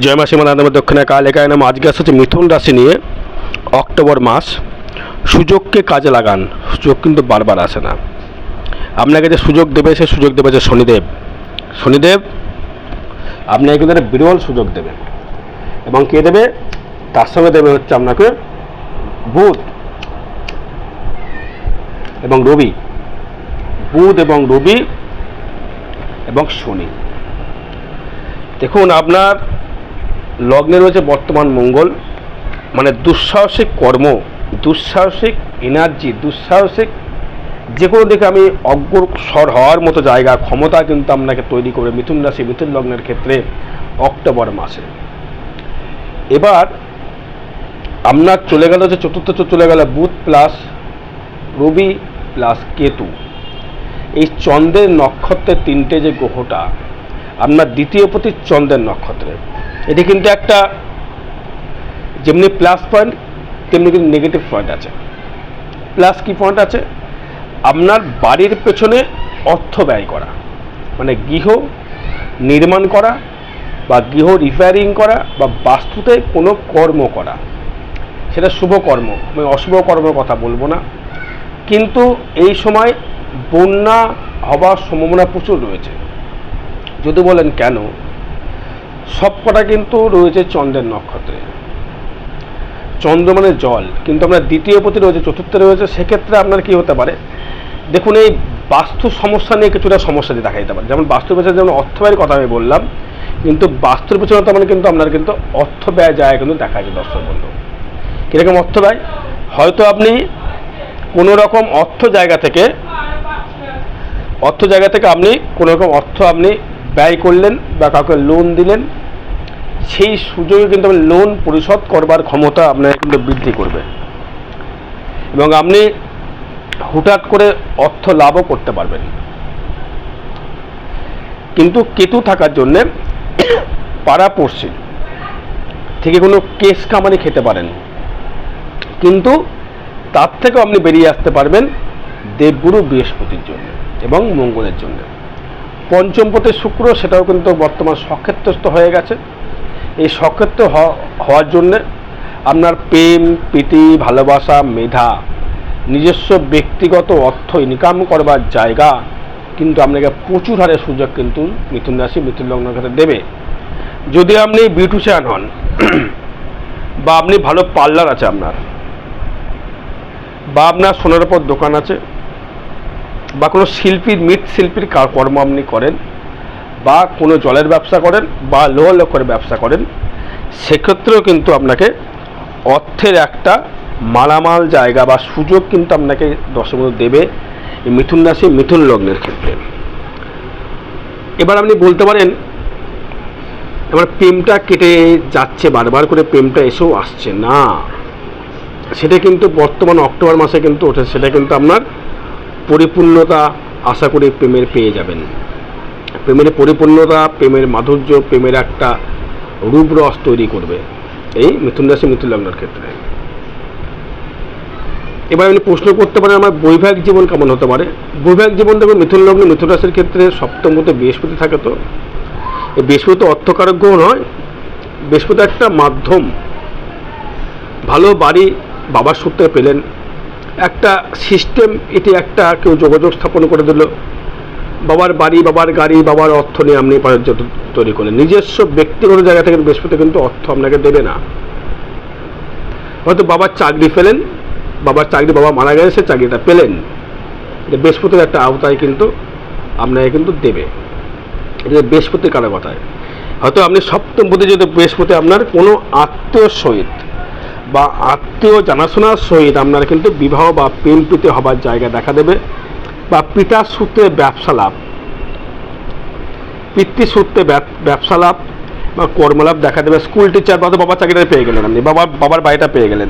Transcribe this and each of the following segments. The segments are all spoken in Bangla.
জয় মাসি মানাদমের দক্ষিণে কাল একায় নাম আজকে আসছে মিথুন রাশি নিয়ে, অক্টোবর মাস। সুযোগকে কাজে লাগান, সুযোগ কিন্তু বারবার আসে না। আপনাকে যে সুযোগ দেবে সে সুযোগ দেবে যে শনিদেব। শনিদেব, আপনাকে কিন্তু একটা বিরল সুযোগ দেবে। এবং কে দেবে? তার সঙ্গে দেবে হচ্ছে আপনাকে বুধ এবং রবি। বুধ এবং রবি এবং শনি। দেখুন, আপনার লগ্নে রয়েছে বর্তমান মঙ্গল। মানে দুঃসাহসিক কর্ম, দুঃসাহসিক এনার্জি দুঃসাহসিক যে কোনো দিকে আমি অগ্রসর হওয়ার মতো জায়গা, ক্ষমতা কিন্তু আপনাকে তৈরি করে মিথুন রাশি, মিথুন লগ্নের ক্ষেত্রে অক্টোবর মাসে। এবার আপনার চলে গেল যে চতুর্থ চলে গেল বুধ প্লাস রবি প্লাস কেতু। এই চন্দ্রের নক্ষত্রের তিনটে যে গ্রহটা, আপনার দ্বিতীয় প্রতি চন্দ্রের নক্ষত্রে। এটি কিন্তু একটা যেমনি প্লাস পয়েন্ট তেমনি কিন্তু নেগেটিভ পয়েন্ট আছে। প্লাস কি পয়েন্ট আছে? আপনার বাড়ির পেছনে অর্থ ব্যয় করা মানে গৃহ নির্মাণ করা বা গৃহ রিপেয়ারিং করা বা বাস্তুতে কোনো কর্ম করা। সেটা শুভ কর্ম, আমি অশুভ কর্মের কথা বলব না। কিন্তু এই সময় বন্যা হবার সম্ভাবনা প্রচুর রয়েছে। যদি বলেন কেন? সবকটা কিন্তু রয়েছে চন্দ্রের নক্ষত্রে। চন্দ্র মানে জল, কিন্তু আপনার দ্বিতীয় প্রতি রয়েছে, চতুর্থে রয়েছে, সেক্ষেত্রে আপনার কি হতে পারে? দেখুন, এই বাস্তু সমস্যা নিয়ে কিছুটা সমস্যা দিয়ে দেখা যেতে পারে। যেমন বাস্তুর পেছনে যেমন অর্থ ব্যয়ের কথা আমি বললাম, কিন্তু বাস্তুর পেছনে মানে কিন্তু আপনার কিন্তু অর্থ ব্যয় যায় কিন্তু দেখা যায় দর্শক বন্ধু। কীরকম অর্থ ব্যয় হয়তো আপনি কোনো রকম অর্থ জায়গা থেকে, অর্থ জায়গা থেকে আপনি কোনো রকম অর্থ আপনি ব্যয় করলেন বা কাউকে লোন দিলেন সেই সুযোগে কিন্তু আপনি লোন পরিশোধ করবার ক্ষমতা আপনার কিন্তু বৃদ্ধি করবে। এবং আপনি হুটহাট করে অর্থ লাভও করতে পারবেন। কিন্তু কেতু থাকার জন্যে পাড়াপড়শি থেকে কোনো কেস কামানি খেতে পারেন। কিন্তু তার থেকেও আপনি বেরিয়ে আসতে পারবেন দেবগুরু বৃহস্পতির জন্য এবং মঙ্গলের জন্য। পঞ্চম পথে শুক্র, সেটাও কিন্তু বর্তমান সক্ষেত্রস্থ হয়ে গেছে। এই সক্ষেত্র হওয়ার জন্যে আপনার প্রেম, প্রীতি, ভালোবাসা, মেধা, নিজস্ব ব্যক্তিগত অর্থ ইনকাম করবার জায়গা কিন্তু আপনাকে প্রচুর হারে সুযোগ কিন্তু মিথুন রাশি, মিথুন লগ্নের ক্ষেত্রে দেবে। যদি আপনি বিউটিশিয়ান হন, বা আপনি ভালো পার্লার আছে আপনার, বা আপনার সোনার উপর দোকান আছে, বা কোনো শিল্পীর মৃৎশিল্পীর কর্ম আপনি করেন বা কোনো জলের ব্যবসা করেন বা লোহ লক্ষের ব্যবসা করেন, সেক্ষেত্রেও কিন্তু আপনাকে অর্থের একটা মালামাল জায়গা বা সুযোগ কিন্তু আপনাকে দর্শক দেবে মিথুন রাশি, মিথুন লগ্নের ক্ষেত্রে। এবার আপনি বলতে পারেন, এবার প্রেমটা কেটে যাচ্ছে, বারবার করে প্রেমটা এসেও আসছে, না। সেটা কিন্তু বর্তমান অক্টোবর মাসে কিন্তু ওঠে, সেটা কিন্তু আপনার পরিপূর্ণতা আশা করি প্রেমের পেয়ে যাবেন। প্রেমের পরিপূর্ণতা, প্রেমের মাধুর্য, প্রেমের একটা রূপরস তৈরি করবে এই মিথুন রাশি মিথুন লগ্নের ক্ষেত্রে। এবার আপনি প্রশ্ন করতে পারেন, আমার বৈবাহিক জীবন কেমন হতে পারে? বৈবাহিক জীবন দেখুন, মিথুন লগ্ন মিথুন রাশির ক্ষেত্রে সপ্তম মতো বৃহস্পতি থাকে তো। এই বৃহস্পতি অর্থকারক গ্রহ নয়, বৃহস্পতি একটা মাধ্যম। ভালো বাড়ি বাবার সূত্রে পেলেন, একটা সিস্টেম এটি একটা কেউ যোগাযোগ স্থাপন করে দিল। বাবার বাড়ি, বাবার গাড়ি, বাবার অর্থ নিয়ে আপনি তৈরি করেন নিজস্ব ব্যক্তিগত জায়গা থেকে বৃহস্পতি কিন্তু অর্থ আপনাকে দেবে না। হয়তো বাবার চাকরি পেলেন, বাবার চাকরি, বাবা মারা গেলে সে চাকরিটা পেলেন। বৃহস্পতির একটা আওতায় কিন্তু আপনাকে কিন্তু দেবে। এটা বৃহস্পতির কারও কথায়। হয়তো আপনি সপ্তম পদে যদি বৃহস্পতি আপনার কোনো আত্মীয় সহিত বা আত্মীয় জানাশোনার সহিত আপনার কিন্তু বিবাহ বা প্রেম হবার জায়গা দেখা দেবে। বা পিতার সূত্রে ব্যবসা লাভ। পিতৃসূত্রে ব্যব- ব্যবসা লাভ বা কর্মলাভ দেখা দেবে। স্কুল টিচার বা তো বাবার চাকরিটা পেয়ে গেলেন আপনি, বাবা, বাবার বাড়িটা পেয়ে গেলেন।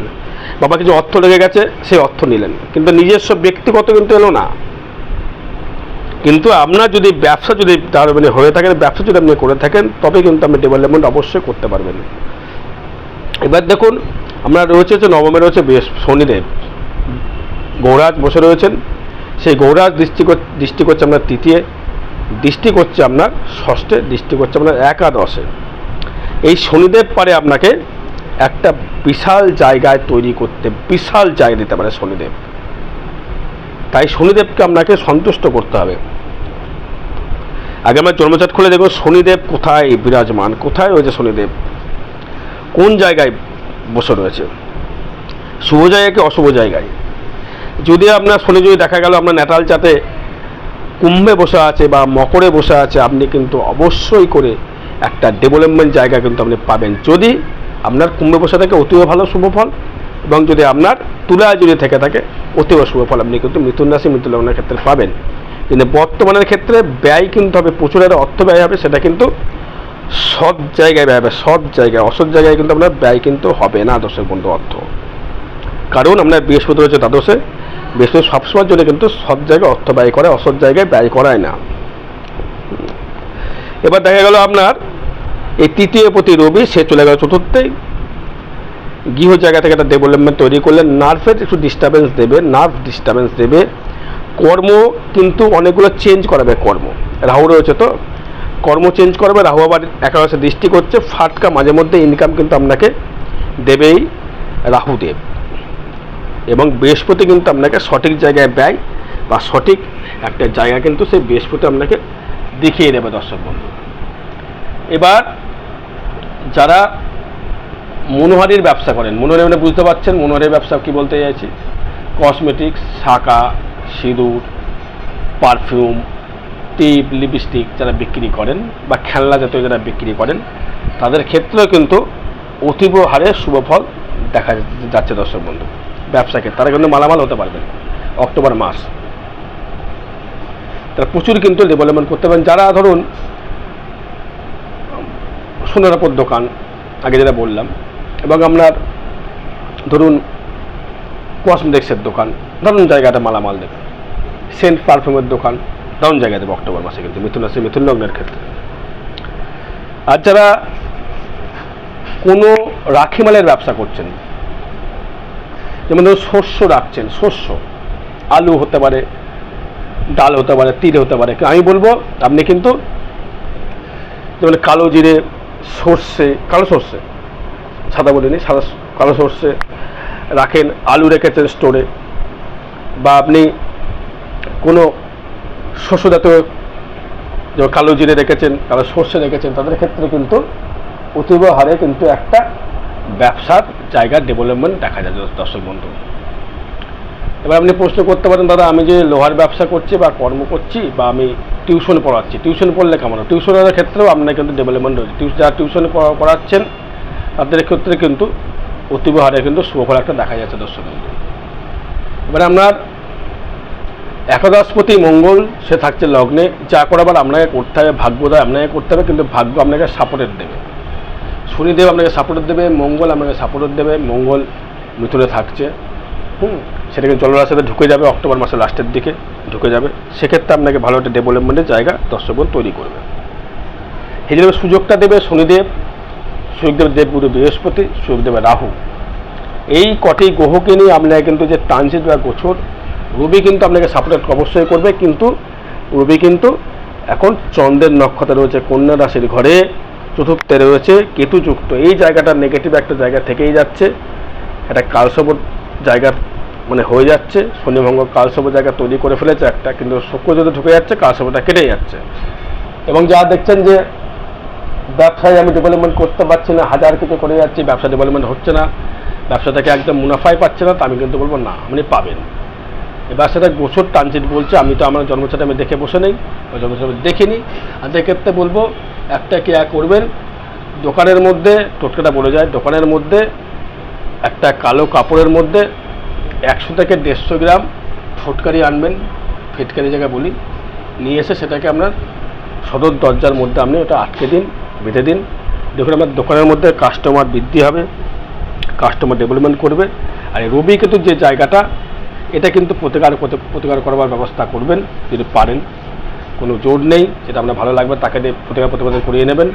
বাবা কিছু অর্থ লেগে গেছে সেই অর্থ নিলেন। কিন্তু নিজস্ব ব্যক্তিগত কিন্তু এলো না। কিন্তু আপনার যদি ব্যবসা যদি তার মানে হয়ে থাকেন ব্যবসা যদি আপনি করে থাকেন তবে কিন্তু আপনি ডেভেলপমেন্ট অবশ্যই করতে পারবেন। এবার দেখুন, আমরা রয়েছে যে নবমে রয়েছে শনিদেব। গৌরাজ বসে রয়েছেন। সেই গৌরাজ দৃষ্টি দৃষ্টি করছে আপনার তৃতীয়, দৃষ্টি করছে আপনার ষষ্ঠে, দৃষ্টি করছে আপনার একাদশে। এই শনিদেব পারে আপনাকে একটা বিশাল জায়গায় তৈরি করতে, বিশাল জায়গা দিতে পারে শনিদেব। তাই শনিদেবকে আপনাকে সন্তুষ্ট করতে হবে। আগে আমার জন্মচাট খুলে দেখুন শনিদেব কোথায় বিরাজমান, কোথায় রয়েছে শনিদেব? কোন জায়গায় বসে রয়েছে? শুভ জায়গায় কি অশুভ জায়গায়? যদি আপনার শনি যদি দেখা গেল আপনার ন্যাটাল চাতে কুম্ভে বসে আছে বা মকরে বসে আছে, আপনি কিন্তু অবশ্যই করে একটা ডেভেলপমেন্ট জায়গা কিন্তু আপনি পাবেন। যদি আপনার কুম্ভে বসে থাকে, অতীব ভালো শুভ ফল এবং যদি আপনার তুলা যদি থেকে থাকে, অতীব শুভ ফল আপনি কিন্তু মিথুন রাশি মিথুন লগ্নের ক্ষেত্রে পাবেন। কিন্তু বর্তমানের ক্ষেত্রে ব্যয় কিন্তু হবে, প্রচুর হারে অর্থ ব্যয় হবে, সেটা কিন্তু সৎ জায়গায় ব্যয় হবে, সৎ জায়গায়, অসৎ জায়গায় কিন্তু আপনার ব্যয় কিন্তু হবে না, দর্শক বন্ধু, অর্থ। কারণ আপনার বৃহস্পতি রয়েছে দ্বাদশে বৃহস্পতি সবসময়ের জন্য কিন্তু সৎ জায়গায় অর্থ ব্যয় করে, অসৎ জায়গায় ব্যয় করায় না। এবার দেখা গেল আপনার, এই তৃতীয় প্রতি রবি, সে চলে গেল চতুর্থে। গৃহ জায়গা থেকে একটা ডেভেলপমেন্ট তৈরি করলে নার্ভের একটু ডিস্টারবেন্স দেবে নার্ভ ডিস্টারবেন্স দেবে। কর্ম কিন্তু অনেকগুলো চেঞ্জ করাবে কর্ম। রাহু রয়েছে তো, কর্ম চেঞ্জ করবে, রাহু আবার একাদশে দৃষ্টি করছে, ফাটকা মাঝে মধ্যে ইনকাম কিন্তু আপনাকে দেবেই, রাহুদেব। এবং বৃহস্পতি কিন্তু আপনাকে সঠিক জায়গায় ব্যয় বা সঠিক একটা জায়গা কিন্তু সেই বৃহস্পতি আপনাকে দেখিয়ে দেবে, দর্শক বন্ধু। এবার যারা মনোহারির ব্যবসা করেন, মনোহারি মানে বুঝতে পারছেন, মনোহারির ব্যবসা কি বলতে চাইছি? কসমেটিক্স শাঁকা সিঁদুর পারফিউম টিপ লিপস্টিক যারা বিক্রি করেন বা খেলনা জাতীয় যারা বিক্রি করেন, তাদের ক্ষেত্রেও কিন্তু অতীব হারে শুভফল দেখা যাচ্ছে, দর্শক বন্ধু। ব্যবসা ক্ষেত্রে তারা কিন্তু মালামাল হতে পারবেন অক্টোবর মাস। তারা প্রচুর কিন্তু ডেভেলপমেন্ট করতে পারেন। যারা ধরুন সোনার ওপর দোকান, আগে যেটা বললাম, এবং আপনার ধরুন কসমেটিক্সের দোকান ধরুন জায়গাটা মালামাল দেবে। সেন্ট পারফিউমের দোকান, দারুণ জায়গা দেবে অক্টোবর মাসে কিন্তু, মিথুন রাশি, মিথুন লগ্নের ক্ষেত্রে। আর যারা কোনো রাখিমালের ব্যবসা করছেন যেমন ধরুন শস্য রাখছেন, শস্য। আলু হতে পারে, ডাল হতে পারে, তিল হতে পারে। আমি বলব, আপনি কিন্তু যেমন কালো জিরে সর্ষে, কালো সর্ষে, সাদা বলিনি, সাদা কালো সর্ষে রাখেন, আলু রেখেছেন স্টোরে বা আপনি কোনো শস্য জাতীয় যেমন কালো জিরে রেখেছেন, কালো সর্ষে রেখেছেন, তাদের ক্ষেত্রে কিন্তু অতীব হারে কিন্তু একটা ব্যবসার জায়গার ডেভেলপমেন্ট দেখা যায়, দর্শক বন্ধু। এবার আপনি প্রশ্ন করতে পারেন, দাদা, আমি যে লোহার ব্যবসা করছি বা কর্ম করছি বা আমি টিউশন পড়াচ্ছি টিউশন পড়লে কেমন? টিউশনের ক্ষেত্রেও আপনার কিন্তু ডেভেলপমেন্ট টিউশন যারা টিউশন পড়াচ্ছেন, তাদের ক্ষেত্রে কিন্তু অতীব হারে কিন্তু সুফল একটা দেখা যাচ্ছে, দর্শক বন্ধু। এবার আপনার একাদশপতি মঙ্গল, সে থাকছে লগ্নে। যা করাবার আপনাকে করতে হবে, ভাগ্যদয় আপনাকে করতে হবে, কিন্তু ভাগ্য আপনাকে সাপোর্টের দেবে। শনিদেব আপনাকে সাপোর্ট দেবে, মঙ্গল আপনাকে সাপোর্ট দেবে, মঙ্গল মিথুনে থাকছে। হুম, সেটাকে জলরাশিতে ঢুকে যাবে, অক্টোবর মাসের লাস্টের দিকে ঢুকে যাবে। সেক্ষেত্রে আপনাকে ভালো একটা ডেভেলপমেন্টের জায়গা দর্শকগণ তৈরি করবে। জন্য সুযোগটা দেবে শনিদেব সুযোগদেব দেবগুরু বৃহস্পতি সুযোগদেবে রাহু। এই কটি গ্রহকে নিয়ে আপনাকে কিন্তু যে ট্রানজিট বা গোছর রবি কিন্তু আপনাকে সাপোর্ট অবশ্যই করবে, কিন্তু রবি কিন্তু এখন চন্দ্রের নক্ষত্রে রয়েছে, কন্যা রাশির ঘরে চতুর্থে রয়েছে কেতুযুক্ত। এই জায়গাটা নেগেটিভ একটা জায়গা থেকেই যাচ্ছে। একটা কালসবর জায়গা মানে হয়ে যাচ্ছে। শনিভঙ্গ কালসবর জায়গা তৈরি করে ফেলেছে একটা, কিন্তু শুক্র যদি ঢুকে যাচ্ছে, কালসবরটা কেটে যাচ্ছে। এবং যা দেখছেন যে ব্যবসায় আমি ডেভেলপমেন্ট করতে পারছি না, হাজার কিছু করে যাচ্ছি, ব্যবসা ডেভেলপমেন্ট হচ্ছে না, ব্যবসা থেকে একদম মুনাফাই পাচ্ছে না, তা আমি কিন্তু বলব না, আপনি পাবেন। এবার সেটা গোছর ট্রানজিট বলছে, আমি তো আমার জন্মছাটা আমি দেখে বসে নেই জন্মছাটা দেখিনি। আর সেক্ষেত্রে বলব একটা কেয়া করবেন, দোকানের মধ্যে, টোটকাটা বলে যায়, দোকানের মধ্যে, একটা কালো কাপড়ের মধ্যে একশো থেকে দেড়শো গ্রাম ফটকারি আনবেন, ফিটকারি জায়গায় বলি, নিয়ে এসে সেটাকে আপনার সদর দরজার মধ্যে আপনি ওটা আটকে দিন, বেঁধে দিন। দেখুন আমার দোকানের মধ্যে কাস্টমার বৃদ্ধি হবে কাস্টমার ডেভেলপমেন্ট করবে। আর রবি কিন্তু যে জায়গাটা, এটা কিন্তু প্রতিকার প্রতি- প্রতিকার করবার ব্যবস্থা করবেন, যদি পারেন। কোনো জোর নেই, যেটা আপনার ভালো লাগবে তাকে দিয়ে প্রতিকার প্রতিবাদ করিয়ে নেবেন।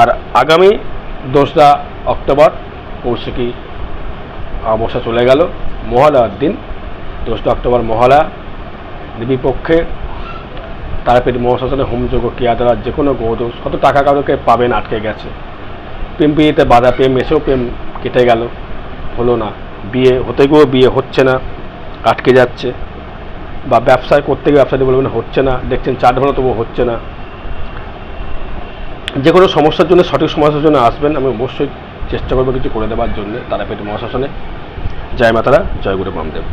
আর আগামী দোসরা অক্টোবর কৌশিকী অবসা চলে গেল, মহালয়ার দিন দোসরা অক্টোবর মহালয়া দেবী পক্ষে তারাপীঠ হোমযোগ্য কেয়া দ্বারা যে কোনো গৌদোষ কত টাকা কারোকে পাবেন আটকে গেছে। প্রেম বিয়েতে বাধা, প্রেম এসেও প্রেম কেটে গেল, হলো না, বিয়ে হতে গিয়েও বিয়ে হচ্ছে না, আটকে যাচ্ছে। বা ব্যবসায় করতে গিয়ে ব্যবসাটি বলবেন হচ্ছে না, দেখছেন চার্ট ভালো তবুও হচ্ছে না। যে কোনো সমস্যার জন্য, সঠিক সমস্যার জন্য আসবেন, আমি অবশ্যই চেষ্টা করব কিছু করে দেওয়ার জন্য, তারাপীঠ মহাশাসনে। জয় মাতারা, জয় গুরু বামদেব